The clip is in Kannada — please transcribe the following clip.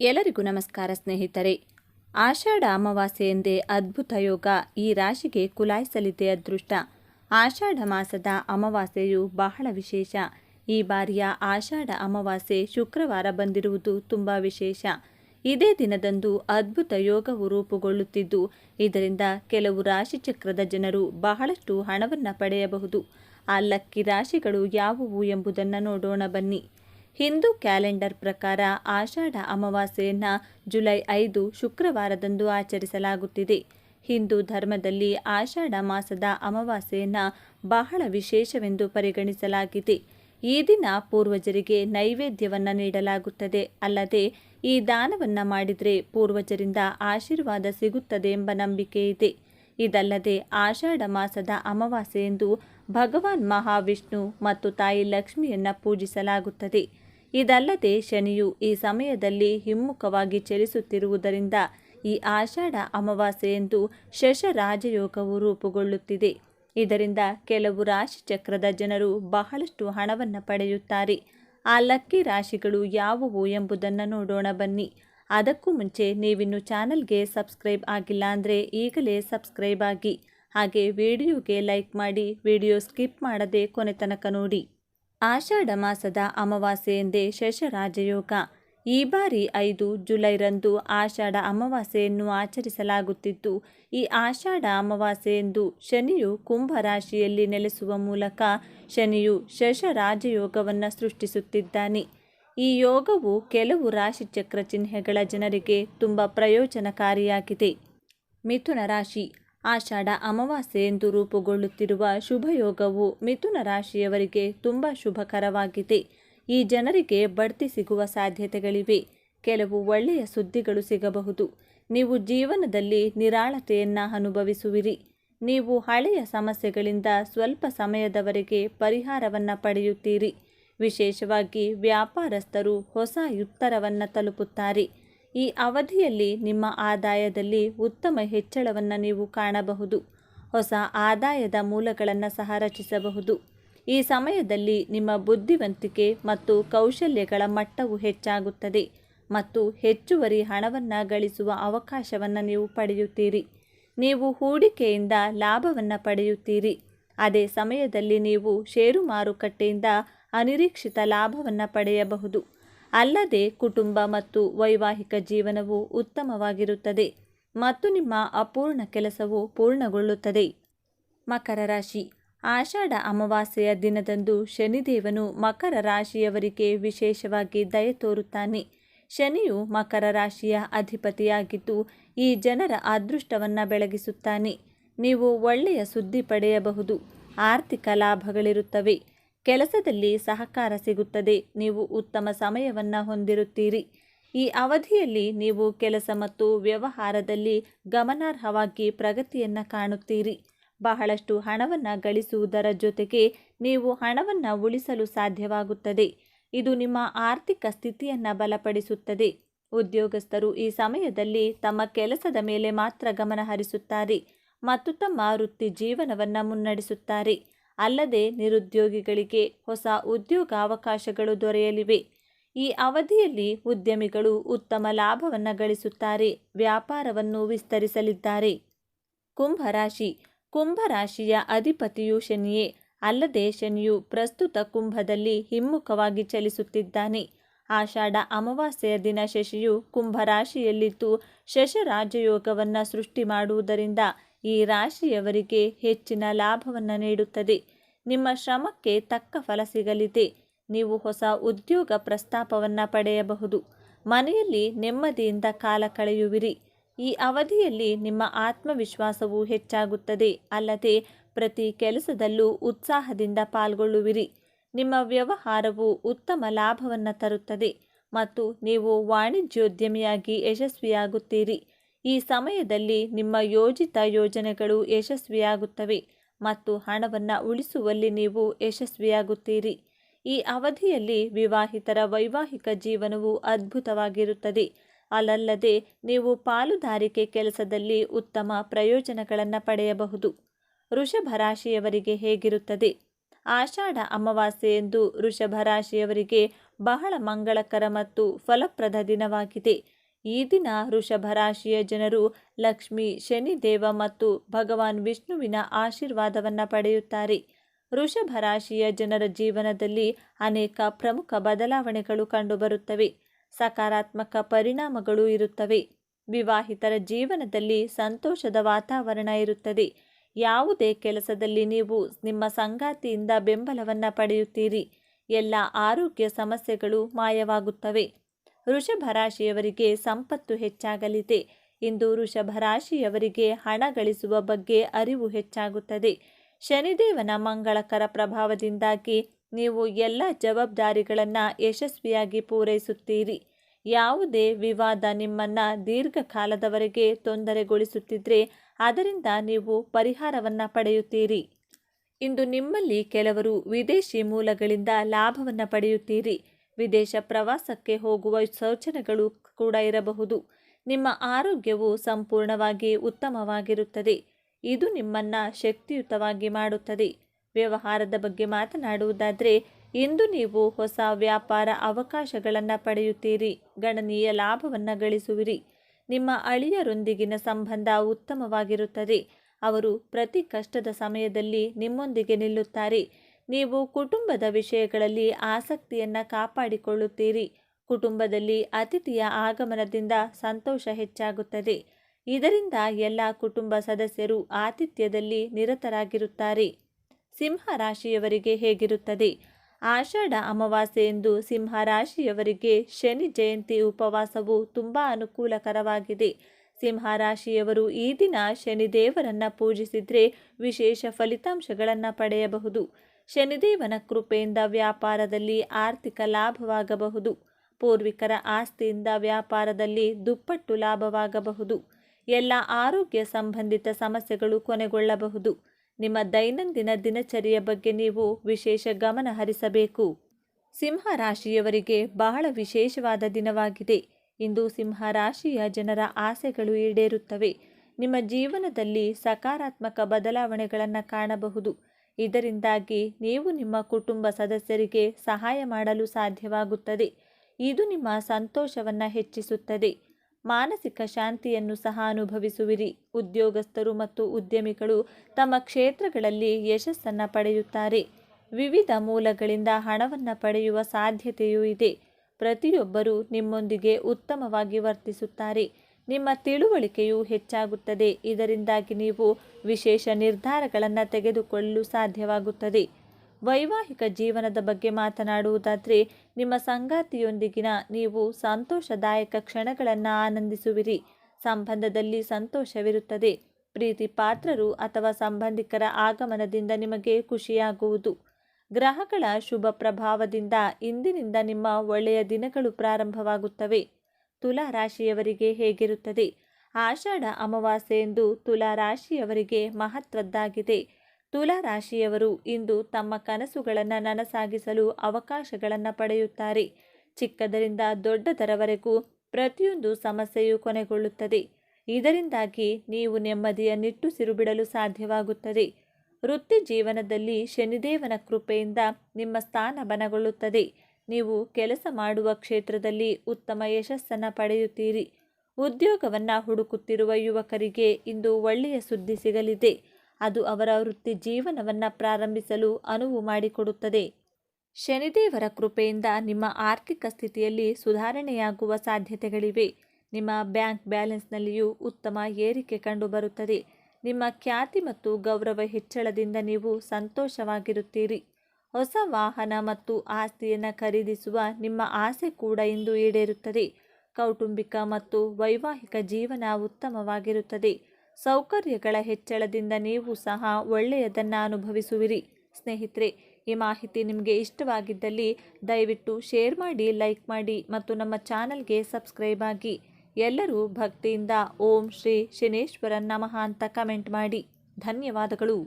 ಎಲ್ಲರಿಗೂ ನಮಸ್ಕಾರ ಸ್ನೇಹಿತರೆ. ಆಷಾಢ ಅಮಾವಾಸ್ಯೆ ಎಂದೇ ಅದ್ಭುತ ಯೋಗ ಈ ರಾಶಿಗೆ ಕುಲಾಯಿಸಲಿದೆ ಅದೃಷ್ಟ. ಆಷಾಢ ಮಾಸದ ಅಮಾವಾಸ್ಯೆಯು ಬಹಳ ವಿಶೇಷ. ಈ ಬಾರಿಯ ಆಷಾಢ ಅಮಾವಾಸ್ಯೆ ಶುಕ್ರವಾರ ಬಂದಿರುವುದು ತುಂಬ ವಿಶೇಷ. ಇದೇ ದಿನದಂದು ಅದ್ಭುತ ಯೋಗವು ರೂಪುಗೊಳ್ಳುತ್ತಿದ್ದು, ಇದರಿಂದ ಕೆಲವು ರಾಶಿಚಕ್ರದ ಜನರು ಬಹಳಷ್ಟು ಹಣವನ್ನು ಪಡೆಯಬಹುದು. ಆ ಲಕ್ಕಿ ರಾಶಿಗಳು ಯಾವುವು ಎಂಬುದನ್ನು ನೋಡೋಣ ಬನ್ನಿ. ಹಿಂದೂ ಕ್ಯಾಲೆಂಡರ್ ಪ್ರಕಾರ ಆಷಾಢ ಅಮಾವಾಸ್ಯೆಯನ್ನು ಜುಲೈ ಐದು ಶುಕ್ರವಾರದಂದು ಆಚರಿಸಲಾಗುತ್ತಿದೆ. ಹಿಂದೂ ಧರ್ಮದಲ್ಲಿ ಆಷಾಢ ಮಾಸದ ಅಮಾವಾಸ್ಯೆಯನ್ನು ಬಹಳ ವಿಶೇಷವೆಂದು ಪರಿಗಣಿಸಲಾಗಿದೆ. ಈ ದಿನ ಪೂರ್ವಜರಿಗೆ ನೈವೇದ್ಯವನ್ನು ನೀಡಲಾಗುತ್ತದೆ. ಅಲ್ಲದೆ ಈ ದಾನವನ್ನು ಮಾಡಿದರೆ ಪೂರ್ವಜರಿಂದ ಆಶೀರ್ವಾದ ಸಿಗುತ್ತದೆ ಎಂಬ ನಂಬಿಕೆ ಇದೆ. ಇದಲ್ಲದೆ ಆಷಾಢ ಮಾಸದ ಅಮಾವಾಸ್ಯೆಯೆಂದು ಭಗವಾನ್ ಮಹಾವಿಷ್ಣು ಮತ್ತು ತಾಯಿ ಲಕ್ಷ್ಮಿಯನ್ನು ಪೂಜಿಸಲಾಗುತ್ತದೆ. ಇದಲ್ಲದೆ ಶನಿಯು ಈ ಸಮಯದಲ್ಲಿ ಹಿಮ್ಮುಖವಾಗಿ ಚಲಿಸುತ್ತಿರುವುದರಿಂದ ಈ ಆಷಾಢ ಅಮಾವಾಸ್ಯೆಯೆಂದು ಶಶ ರಾಜಯೋಗವು ರೂಪುಗೊಳ್ಳುತ್ತಿದೆ. ಇದರಿಂದ ಕೆಲವು ರಾಶಿ ಚಕ್ರದ ಜನರು ಬಹಳಷ್ಟು ಹಣವನ್ನು ಪಡೆಯುತ್ತಾರೆ. ಆ ಲಕ್ಕಿ ರಾಶಿಗಳು ಯಾವುವು ಎಂಬುದನ್ನು ನೋಡೋಣ ಬನ್ನಿ. ಅದಕ್ಕೂ ಮುಂಚೆ ನೀವಿನ್ನು ಚಾನಲ್ಗೆ ಸಬ್ಸ್ಕ್ರೈಬ್ ಆಗಿಲ್ಲ ಅಂದರೆ ಈಗಲೇ ಸಬ್ಸ್ಕ್ರೈಬ್ ಆಗಿ. ಹಾಗೆ ವಿಡಿಯೋಗೆ ಲೈಕ್ ಮಾಡಿ ವಿಡಿಯೋ ಸ್ಕಿಪ್ ಮಾಡದೆ ಕೊನೆ ತನಕ ನೋಡಿ. ಆಷಾಢ ಮಾಸದ ಅಮಾವಾಸ್ಯೆ ಎಂದೇ ಶಶರಾಜಯೋಗ ಈ ಬಾರಿ ಐದು ಜುಲೈರಂದು ಆಷಾಢ ಅಮಾವಾಸ್ಯೆಯನ್ನು ಆಚರಿಸಲಾಗುತ್ತಿದ್ದು, ಈ ಆಷಾಢ ಅಮಾವಾಸ್ಯೆಯೆಂದು ಶನಿಯು ಕುಂಭ ರಾಶಿಯಲ್ಲಿ ನೆಲೆಸುವ ಮೂಲಕ ಶನಿಯು ಶಶರಾಜಯೋಗವನ್ನು ಸೃಷ್ಟಿಸುತ್ತಿದ್ದಾನೆ. ಈ ಯೋಗವು ಕೆಲವು ರಾಶಿಚಕ್ರ ಚಿಹ್ನೆಗಳ ಜನರಿಗೆ ತುಂಬ ಪ್ರಯೋಜನಕಾರಿಯಾಗಿದೆ. ಮಿಥುನ ರಾಶಿ ಆಷಾಢ ಅಮಾವಾಸ್ಯೆ ಎಂದು ರೂಪುಗೊಳ್ಳುತ್ತಿರುವ ಶುಭಯೋಗವು ಮಿಥುನ ರಾಶಿಯವರಿಗೆ ತುಂಬ ಶುಭಕರವಾಗಿದೆ. ಈ ಜನರಿಗೆ ಬಡ್ತಿ ಸಿಗುವ ಸಾಧ್ಯತೆಗಳಿವೆ. ಕೆಲವು ಒಳ್ಳೆಯ ಸುದ್ದಿಗಳು ಸಿಗಬಹುದು. ನೀವು ಜೀವನದಲ್ಲಿ ನಿರಾಳತೆಯನ್ನು ಅನುಭವಿಸುವಿರಿ. ನೀವು ಹಳೆಯ ಸಮಸ್ಯೆಗಳಿಂದ ಸ್ವಲ್ಪ ಸಮಯದವರೆಗೆ ಪರಿಹಾರವನ್ನು ಪಡೆಯುತ್ತೀರಿ. ವಿಶೇಷವಾಗಿ ವ್ಯಾಪಾರಸ್ಥರು ಹೊಸ ಉತ್ತರವನ್ನು ತಲುಪುತ್ತಾರೆ. ಈ ಅವಧಿಯಲ್ಲಿ ನಿಮ್ಮ ಆದಾಯದಲ್ಲಿ ಉತ್ತಮ ಹೆಚ್ಚಳವನ್ನು ನೀವು ಕಾಣಬಹುದು. ಹೊಸ ಆದಾಯದ ಮೂಲಗಳನ್ನು ಸಹ ರಚಿಸಬಹುದು. ಈ ಸಮಯದಲ್ಲಿ ನಿಮ್ಮ ಬುದ್ಧಿವಂತಿಕೆ ಮತ್ತು ಕೌಶಲ್ಯಗಳ ಮಟ್ಟವು ಹೆಚ್ಚಾಗುತ್ತದೆ ಮತ್ತು ಹೆಚ್ಚುವರಿ ಹಣವನ್ನು ಗಳಿಸುವ ಅವಕಾಶವನ್ನು ನೀವು ಪಡೆಯುತ್ತೀರಿ. ನೀವು ಹೂಡಿಕೆಯಿಂದ ಲಾಭವನ್ನು ಪಡೆಯುತ್ತೀರಿ. ಅದೇ ಸಮಯದಲ್ಲಿ ನೀವು ಷೇರು ಮಾರುಕಟ್ಟೆಯಿಂದ ಅನಿರೀಕ್ಷಿತ ಲಾಭವನ್ನು ಪಡೆಯಬಹುದು. ಅಲ್ಲದೆ ಕುಟುಂಬ ಮತ್ತು ವೈವಾಹಿಕ ಜೀವನವು ಉತ್ತಮವಾಗಿರುತ್ತದೆ ಮತ್ತು ನಿಮ್ಮ ಅಪೂರ್ಣ ಕೆಲಸವು ಪೂರ್ಣಗೊಳ್ಳುತ್ತದೆ. ಮಕರ ರಾಶಿ. ಆಷಾಢ ಅಮಾವಾಸ್ಯೆಯ ದಿನದಂದು ಶನಿದೇವನು ಮಕರ ರಾಶಿಯವರಿಗೆ ವಿಶೇಷವಾಗಿ ದಯೆ ತೋರುತ್ತಾನೆ. ಶನಿಯು ಮಕರ ರಾಶಿಯ ಅಧಿಪತಿಯಾಗಿದ್ದು ಈ ಜನರ ಅದೃಷ್ಟವನ್ನು ಬೆಳಗಿಸುತ್ತಾನೆ. ನೀವು ಒಳ್ಳೆಯ ಸುದ್ದಿ ಪಡೆಯಬಹುದು. ಆರ್ಥಿಕ ಲಾಭಗಳಿರುತ್ತವೆ. ಕೆಲಸದಲ್ಲಿ ಸಹಕಾರ ಸಿಗುತ್ತದೆ. ನೀವು ಉತ್ತಮ ಸಮಯವನ್ನು ಹೊಂದಿರುತ್ತೀರಿ. ಈ ಅವಧಿಯಲ್ಲಿ ನೀವು ಕೆಲಸ ಮತ್ತು ವ್ಯವಹಾರದಲ್ಲಿ ಗಮನಾರ್ಹವಾಗಿ ಪ್ರಗತಿಯನ್ನು ಕಾಣುತ್ತೀರಿ. ಬಹಳಷ್ಟು ಹಣವನ್ನು ಗಳಿಸುವುದರ ಜೊತೆಗೆ ನೀವು ಹಣವನ್ನು ಉಳಿಸಲು ಸಾಧ್ಯವಾಗುತ್ತದೆ. ಇದು ನಿಮ್ಮ ಆರ್ಥಿಕ ಸ್ಥಿತಿಯನ್ನು ಬಲಪಡಿಸುತ್ತದೆ. ಉದ್ಯೋಗಸ್ಥರು ಈ ಸಮಯದಲ್ಲಿ ತಮ್ಮ ಕೆಲಸದ ಮೇಲೆ ಮಾತ್ರ ಗಮನ ಹರಿಸುತ್ತಾರೆ ಮತ್ತು ತಮ್ಮ ವೃತ್ತಿ ಜೀವನವನ್ನು ಮುನ್ನಡೆಸುತ್ತಾರೆ. ಅಲ್ಲದೆ ನಿರುದ್ಯೋಗಿಗಳಿಗೆ ಹೊಸ ಉದ್ಯೋಗಾವಕಾಶಗಳು ದೊರೆಯಲಿವೆ. ಈ ಅವಧಿಯಲ್ಲಿ ಉದ್ಯಮಿಗಳು ಉತ್ತಮ ಲಾಭವನ್ನು ಗಳಿಸುತ್ತಾರೆ, ವ್ಯಾಪಾರವನ್ನು ವಿಸ್ತರಿಸಲಿದ್ದಾರೆ. ಕುಂಭರಾಶಿ ಕುಂಭರಾಶಿಯ ಅಧಿಪತಿಯು ಶನಿಯೇ. ಅಲ್ಲದೆ ಶನಿಯು ಪ್ರಸ್ತುತ ಕುಂಭದಲ್ಲಿ ಹಿಮ್ಮುಖವಾಗಿ ಚಲಿಸುತ್ತಿದ್ದಾನೆ. ಆಷಾಢ ಅಮಾವಾಸ್ಯೆಯ ದಿನ ಶಶಿಯು ಕುಂಭರಾಶಿಯಲ್ಲಿದ್ದು ಶಶರಾಜಯೋಗವನ್ನು ಸೃಷ್ಟಿ ಮಾಡುವುದರಿಂದ ಈ ರಾಶಿಯವರಿಗೆ ಹೆಚ್ಚಿನ ಲಾಭವನ್ನು ನೀಡುತ್ತದೆ. ನಿಮ್ಮ ಶ್ರಮಕ್ಕೆ ತಕ್ಕ ಫಲ ಸಿಗಲಿದೆ. ನೀವು ಹೊಸ ಉದ್ಯೋಗ ಪ್ರಸ್ತಾಪವನ್ನು ಪಡೆಯಬಹುದು. ಮನೆಯಲ್ಲಿ ನೆಮ್ಮದಿಯಿಂದ ಕಾಲ ಕಳೆಯುವಿರಿ. ಈ ಅವಧಿಯಲ್ಲಿ ನಿಮ್ಮ ಆತ್ಮವಿಶ್ವಾಸವು ಹೆಚ್ಚಾಗುತ್ತದೆ. ಅಲ್ಲದೆ ಪ್ರತಿ ಕೆಲಸದಲ್ಲೂ ಉತ್ಸಾಹದಿಂದ ಪಾಲ್ಗೊಳ್ಳುವಿರಿ. ನಿಮ್ಮ ವ್ಯವಹಾರವು ಉತ್ತಮ ಲಾಭವನ್ನು ತರುತ್ತದೆ. ಮತ್ತು ನೀವು ವಾಣಿಜ್ಯೋದ್ಯಮಿಯಾಗಿ ಯಶಸ್ವಿಯಾಗುತ್ತೀರಿ. ಈ ಸಮಯದಲ್ಲಿ ನಿಮ್ಮ ಯೋಜಿತ ಯೋಜನೆಗಳು ಯಶಸ್ವಿಯಾಗುತ್ತವೆ ಮತ್ತು ಹಣವನ್ನು ಉಳಿಸುವಲ್ಲಿ ನೀವು ಯಶಸ್ವಿಯಾಗುತ್ತೀರಿ. ಈ ಅವಧಿಯಲ್ಲಿ ವಿವಾಹಿತರ ವೈವಾಹಿಕ ಜೀವನವು ಅದ್ಭುತವಾಗಿರುತ್ತದೆ. ಅಲ್ಲಲ್ಲದೆ ನೀವು ಪಾಲುದಾರಿಕೆ ಕೆಲಸದಲ್ಲಿ ಉತ್ತಮ ಪ್ರಯೋಜನಗಳನ್ನು ಪಡೆಯಬಹುದು. ವೃಷಭ ರಾಶಿಯವರಿಗೆ ಹೇಗಿರುತ್ತದೆ? ಆಷಾಢ ಅಮಾವಾಸ್ಯೆ ಎಂದು ವೃಷಭ ರಾಶಿಯವರಿಗೆ ಬಹಳ ಮಂಗಳಕರ ಮತ್ತು ಫಲಪ್ರದ ದಿನವಾಗಿದೆ. ಈ ದಿನ ವೃಷಭ ರಾಶಿಯ ಜನರು ಲಕ್ಷ್ಮಿ ಶನಿದೇವ ಮತ್ತು ಭಗವಾನ್ ವಿಷ್ಣುವಿನ ಆಶೀರ್ವಾದವನ್ನು ಪಡೆಯುತ್ತಾರೆ. ವೃಷಭ ರಾಶಿಯ ಜನರ ಜೀವನದಲ್ಲಿ ಅನೇಕ ಪ್ರಮುಖ ಬದಲಾವಣೆಗಳು ಕಂಡುಬರುತ್ತವೆ. ಸಕಾರಾತ್ಮಕ ಪರಿಣಾಮಗಳು ಇರುತ್ತವೆ. ವಿವಾಹಿತರ ಜೀವನದಲ್ಲಿ ಸಂತೋಷದ ವಾತಾವರಣ ಇರುತ್ತದೆ. ಯಾವುದೇ ಕೆಲಸದಲ್ಲಿ ನೀವು ನಿಮ್ಮ ಸಂಗಾತಿಯಿಂದ ಬೆಂಬಲವನ್ನು ಪಡೆಯುತ್ತೀರಿ. ಎಲ್ಲ ಆರೋಗ್ಯ ಸಮಸ್ಯೆಗಳು ಮಾಯವಾಗುತ್ತವೆ. ವೃಷಭ ರಾಶಿಯವರಿಗೆ ಸಂಪತ್ತು ಹೆಚ್ಚಾಗಲಿದೆ. ಇಂದು ವೃಷಭ ರಾಶಿಯವರಿಗೆ ಹಣ ಗಳಿಸುವ ಬಗ್ಗೆ ಅರಿವು ಹೆಚ್ಚಾಗುತ್ತದೆ. ಶನಿದೇವನ ಮಂಗಳಕರ ಪ್ರಭಾವದಿಂದಾಗಿ ನೀವು ಎಲ್ಲ ಜವಾಬ್ದಾರಿಗಳನ್ನು ಯಶಸ್ವಿಯಾಗಿ ಪೂರೈಸುತ್ತೀರಿ. ಯಾವುದೇ ವಿವಾದ ನಿಮ್ಮನ್ನು ದೀರ್ಘಕಾಲದವರೆಗೆ ತೊಂದರೆಗೊಳಿಸುತ್ತಿದ್ದರೆ ಅದರಿಂದ ನೀವು ಪರಿಹಾರವನ್ನು ಪಡೆಯುತ್ತೀರಿ. ಇಂದು ನಿಮ್ಮಲ್ಲಿ ಕೆಲವರು ವಿದೇಶಿ ಮೂಲಗಳಿಂದ ಲಾಭವನ್ನು ಪಡೆಯುತ್ತೀರಿ. ವಿದೇಶ ಪ್ರವಾಸಕ್ಕೆ ಹೋಗುವ ಸೂಚನೆಗಳು ಕೂಡ ಇರಬಹುದು. ನಿಮ್ಮ ಆರೋಗ್ಯವು ಸಂಪೂರ್ಣವಾಗಿ ಉತ್ತಮವಾಗಿರುತ್ತದೆ. ಇದು ನಿಮ್ಮನ್ನು ಶಕ್ತಿಯುತವಾಗಿ ಮಾಡುತ್ತದೆ. ವ್ಯವಹಾರದ ಬಗ್ಗೆ ಮಾತನಾಡುವುದಾದರೆ, ಇಂದು ನೀವು ಹೊಸ ವ್ಯಾಪಾರ ಅವಕಾಶಗಳನ್ನು ಪಡೆಯುತ್ತೀರಿ. ಗಣನೀಯ ಲಾಭವನ್ನು ಗಳಿಸುವಿರಿ. ನಿಮ್ಮ ಅಳಿಯರೊಂದಿಗಿನ ಸಂಬಂಧ ಉತ್ತಮವಾಗಿರುತ್ತದೆ. ಅವರು ಪ್ರತಿ ಕಷ್ಟದ ಸಮಯದಲ್ಲಿ ನಿಮ್ಮೊಂದಿಗೆ ನಿಲ್ಲುತ್ತಾರೆ. ನೀವು ಕುಟುಂಬದ ವಿಷಯಗಳಲ್ಲಿ ಆಸಕ್ತಿಯನ್ನು ಕಾಪಾಡಿಕೊಳ್ಳುತ್ತೀರಿ. ಕುಟುಂಬದಲ್ಲಿ ಅತಿಥಿಯ ಆಗಮನದಿಂದ ಸಂತೋಷ ಹೆಚ್ಚಾಗುತ್ತದೆ. ಇದರಿಂದ ಎಲ್ಲ ಕುಟುಂಬ ಸದಸ್ಯರು ಆತಿಥ್ಯದಲ್ಲಿ ನಿರತರಾಗಿರುತ್ತಾರೆ. ಸಿಂಹ ರಾಶಿಯವರಿಗೆ ಹೇಗಿರುತ್ತದೆ? ಆಷಾಢ ಅಮಾವಾಸ್ಯೆ ಎಂದು ಸಿಂಹ ರಾಶಿಯವರಿಗೆ ಶನಿ ಜಯಂತಿ ಉಪವಾಸವು ತುಂಬ ಅನುಕೂಲಕರವಾಗಿದೆ. ಸಿಂಹ ರಾಶಿಯವರು ಈ ದಿನ ಶನಿದೇವರನ್ನು ಪೂಜಿಸಿದರೆ ವಿಶೇಷ ಫಲಿತಾಂಶಗಳನ್ನು ಪಡೆಯಬಹುದು. ಶನಿದೇವನ ಕೃಪೆಯಿಂದ ವ್ಯಾಪಾರದಲ್ಲಿ ಆರ್ಥಿಕ ಲಾಭವಾಗಬಹುದು. ಪೂರ್ವಿಕರ ಆಸ್ತಿಯಿಂದ ವ್ಯಾಪಾರದಲ್ಲಿ ದುಪ್ಪಟ್ಟು ಲಾಭವಾಗಬಹುದು. ಎಲ್ಲ ಆರೋಗ್ಯ ಸಂಬಂಧಿತ ಸಮಸ್ಯೆಗಳು ಕೊನೆಗೊಳ್ಳಬಹುದು. ನಿಮ್ಮ ದೈನಂದಿನ ದಿನಚರಿಯ ಬಗ್ಗೆ ನೀವು ವಿಶೇಷ ಗಮನ ಹರಿಸಬೇಕು. ಸಿಂಹ ರಾಶಿಯವರಿಗೆ ಬಹಳ ವಿಶೇಷವಾದ ದಿನವಾಗಿದೆ. ಇಂದು ಸಿಂಹ ರಾಶಿಯ ಜನರ ಆಸೆಗಳು ಈಡೇರುತ್ತವೆ. ನಿಮ್ಮ ಜೀವನದಲ್ಲಿ ಸಕಾರಾತ್ಮಕ ಬದಲಾವಣೆಗಳನ್ನು ಕಾಣಬಹುದು. ಇದರಿಂದಾಗಿ ನೀವು ನಿಮ್ಮ ಕುಟುಂಬ ಸದಸ್ಯರಿಗೆ ಸಹಾಯ ಮಾಡಲು ಸಾಧ್ಯವಾಗುತ್ತದೆ. ಇದು ನಿಮ್ಮ ಸಂತೋಷವನ್ನು ಹೆಚ್ಚಿಸುತ್ತದೆ. ಮಾನಸಿಕ ಶಾಂತಿಯನ್ನು ಸಹ ಅನುಭವಿಸುವಿರಿ. ಉದ್ಯೋಗಸ್ಥರು ಮತ್ತು ಉದ್ಯಮಿಗಳು ತಮ್ಮ ಕ್ಷೇತ್ರಗಳಲ್ಲಿ ಯಶಸ್ಸನ್ನು ಪಡೆಯುತ್ತಾರೆ. ವಿವಿಧ ಮೂಲಗಳಿಂದ ಹಣವನ್ನು ಪಡೆಯುವ ಸಾಧ್ಯತೆಯೂ ಇದೆ. ಪ್ರತಿಯೊಬ್ಬರೂ ನಿಮ್ಮೊಂದಿಗೆ ಉತ್ತಮವಾಗಿ ವರ್ತಿಸುತ್ತಾರೆ. ನಿಮ್ಮ ತಿಳುವಳಿಕೆಯು ಹೆಚ್ಚಾಗುತ್ತದೆ. ಇದರಿಂದಾಗಿ ನೀವು ವಿಶೇಷ ನಿರ್ಧಾರಗಳನ್ನು ತೆಗೆದುಕೊಳ್ಳಲು ಸಾಧ್ಯವಾಗುತ್ತದೆ. ವೈವಾಹಿಕ ಜೀವನದ ಬಗ್ಗೆ ಮಾತನಾಡುವುದಾದರೆ, ನಿಮ್ಮ ಸಂಗಾತಿಯೊಂದಿಗಿನ ನೀವು ಸಂತೋಷದಾಯಕ ಕ್ಷಣಗಳನ್ನು ಆನಂದಿಸುವಿರಿ. ಸಂಬಂಧದಲ್ಲಿ ಸಂತೋಷವಿರುತ್ತದೆ. ಪ್ರೀತಿ ಪಾತ್ರರು ಅಥವಾ ಸಂಬಂಧಿಕರ ಆಗಮನದಿಂದ ನಿಮಗೆ ಖುಷಿಯಾಗುವುದು. ಗ್ರಹಗಳ ಶುಭ ಪ್ರಭಾವದಿಂದ ಇಂದಿನಿಂದ ನಿಮ್ಮ ಒಳ್ಳೆಯ ದಿನಗಳು ಪ್ರಾರಂಭವಾಗುತ್ತವೆ. ತುಲಾ ರಾಶಿಯವರಿಗೆ ಹೇಗಿರುತ್ತದೆ? ಆಷಾಢ ಅಮಾವಾಸ್ಯೆ ಎಂದು ತುಲಾ ರಾಶಿಯವರಿಗೆ ಮಹತ್ವದ್ದಾಗಿದೆ. ತುಲಾ ರಾಶಿಯವರು ಇಂದು ತಮ್ಮ ಕನಸುಗಳನ್ನು ನನಸಾಗಿಸಲು ಅವಕಾಶಗಳನ್ನು ಪಡೆಯುತ್ತಾರೆ. ಚಿಕ್ಕದರಿಂದ ದೊಡ್ಡದರವರೆಗೂ ಪ್ರತಿಯೊಂದು ಸಮಸ್ಯೆಯು ಕೊನೆಗೊಳ್ಳುತ್ತದೆ. ಇದರಿಂದಾಗಿ ನೀವು ನೆಮ್ಮದಿಯ ನಿಟ್ಟುಸಿರು ಬಿಡಲು ಸಾಧ್ಯವಾಗುತ್ತದೆ. ವೃತ್ತಿ ಜೀವನದಲ್ಲಿ ಶನಿದೇವನ ಕೃಪೆಯಿಂದ ನಿಮ್ಮ ಸ್ಥಾನ ಬನಗೊಳ್ಳುತ್ತದೆ ನೀವು ಕೆಲಸ ಮಾಡುವ ಕ್ಷೇತ್ರದಲ್ಲಿ ಉತ್ತಮ ಯಶಸ್ಸನ್ನು ಪಡೆಯುತ್ತೀರಿ. ಉದ್ಯೋಗವನ್ನು ಹುಡುಕುತ್ತಿರುವ ಯುವಕರಿಗೆ ಇಂದು ಒಳ್ಳೆಯ ಸುದ್ದಿ ಸಿಗಲಿದೆ. ಅದು ಅವರ ವೃತ್ತಿ ಜೀವನವನ್ನು ಪ್ರಾರಂಭಿಸಲು ಅನುವು ಮಾಡಿಕೊಡುತ್ತದೆ. ಶನಿದೇವರ ಕೃಪೆಯಿಂದ ನಿಮ್ಮ ಆರ್ಥಿಕ ಸ್ಥಿತಿಯಲ್ಲಿ ಸುಧಾರಣೆಯಾಗುವ ಸಾಧ್ಯತೆಗಳಿವೆ. ನಿಮ್ಮ ಬ್ಯಾಂಕ್ ಬ್ಯಾಲೆನ್ಸ್ನಲ್ಲಿಯೂ ಉತ್ತಮ ಏರಿಕೆ ಕಂಡುಬರುತ್ತದೆ. ನಿಮ್ಮ ಖ್ಯಾತಿ ಮತ್ತು ಗೌರವ ಹೆಚ್ಚಳದಿಂದ ನೀವು ಸಂತೋಷವಾಗಿರುತ್ತೀರಿ. ಹೊಸ ವಾಹನ ಮತ್ತು ಆಸ್ತಿಯನ್ನು ಖರೀದಿಸುವ ನಿಮ್ಮ ಆಸೆ ಕೂಡ ಇಂದು ಈಡೇರುತ್ತದೆ. ಕೌಟುಂಬಿಕ ಮತ್ತು ವೈವಾಹಿಕ ಜೀವನ ಉತ್ತಮವಾಗಿರುತ್ತದೆ. ಸೌಕರ್ಯಗಳ ಹೆಚ್ಚಳದಿಂದ ನೀವು ಸಹ ಒಳ್ಳೆಯದನ್ನು ಅನುಭವಿಸುವಿರಿ. ಸ್ನೇಹಿತರೆ, ಈ ಮಾಹಿತಿ ನಿಮಗೆ ಇಷ್ಟವಾಗಿದ್ದಲ್ಲಿ ದಯವಿಟ್ಟು ಶೇರ್ ಮಾಡಿ, ಲೈಕ್ ಮಾಡಿ ಮತ್ತು ನಮ್ಮ ಚಾನಲ್ಗೆ ಸಬ್ಸ್ಕ್ರೈಬ್ ಆಗಿ. ಎಲ್ಲರೂ ಭಕ್ತಿಯಿಂದ ಓಂ ಶ್ರೀ ಶನೇಶ್ವರನ್ ನಮಃ ಅಂತ ಕಮೆಂಟ್ ಮಾಡಿ. ಧನ್ಯವಾದಗಳು.